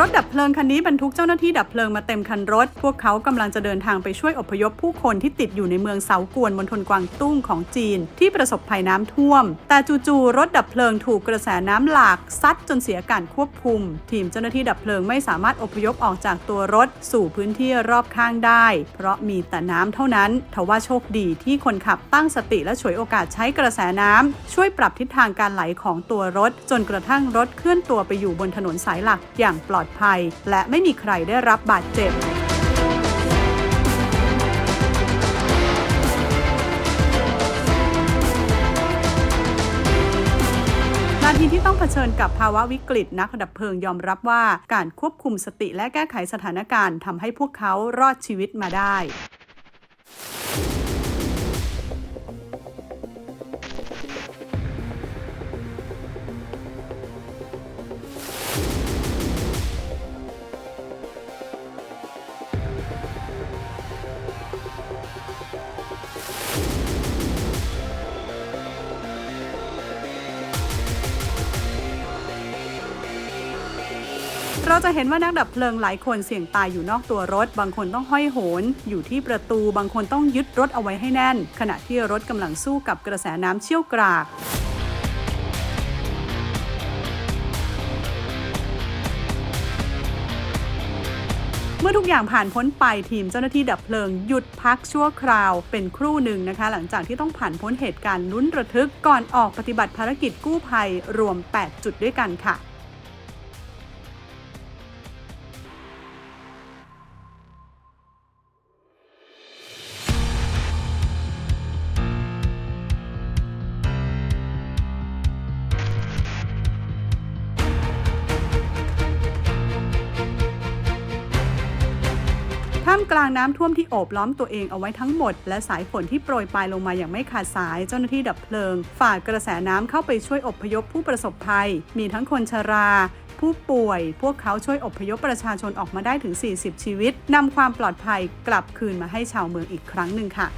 รถดับเพลิงคันนี้บรรทุกเจ้าหน้าที่ดับเพลิงมาเต็มคันรถ พวกเขากำลังจะเดินทางไปช่วยอพยพผู้คนที่ติดอยู่ในเมืองเสากวนมณฑลกวางตุ้งของจีน ที่ประสบภัยน้ำท่วม แต่จู่ๆรถดับเพลิงถูกกระแสน้ำหลากซัดจนเสียการควบคุม ทีมเจ้าหน้าที่ดับเพลิงไม่สามารถอพยพออกจากตัวรถสู่พื้นที่รอบข้างได้ เพราะมีแต่น้ำเท่านั้นทว่าโชคดีที่คนขับตั้งสติและฉวยโอกาสใช้กระแสน้ำช่วยปรับทิศทางการไหลของตัวรถ จนกระทั่งรถเคลื่อนตัวไปอยู่บนถนนสายหลักอย่างปลอดภัย และไม่มีใครได้รับบาดเจ็บนาทีที่ต้องเผชิญกับภาวะวิกฤตนักดับเพลิงยอมรับว่าการควบคุมสติและแก้ไขสถานการณ์ทำให้พวกเขารอดชีวิตมาได้ เราจะเห็นว่านักดับเพลิงหลายคนเสี่ยงตายอยู่นอกตัวรถ บางคนต้องห้อยโหน อยู่ที่ประตู บางคนต้องยึดรถเอาไว้ให้แน่น ขณะที่รถกำลังสู้กับกระแสน้ำเชี่ยวกรากเมื่อทุกอย่างผ่านพ้นไปทีมเจ้าหน้าที่ดับเพลิงหยุดพักชั่วคราวเป็นครู่หนึ่งนะคะ หลังจากที่ต้องผ่านพ้นเหตุการณ์ลุ้นระทึกก่อนออกปฏิบัติภารกิจกู้ภัยรวม 8 จุดด้วยกันค่ะามกลางน้ำท่วมที่โอบล้อมตัวเองเอาไว้ทั้งหมด และสายฝนที่โปรยปลายลงมาอย่างไม่ขาดสาย เจ้าหน้าที่ดับเพลิง ฝ่ากระแสน้ำเข้าไปช่วยอพยพผู้ประสบภัย มีทั้งคนชราผู้ป่วย พวกเขาช่วยอพยพประชาชนออกมาได้ถึง 40 ชีวิตนำความปลอดภัยกลับคืนมาให้ชาวเมืองอีกครั้งหนึ่งค่ะ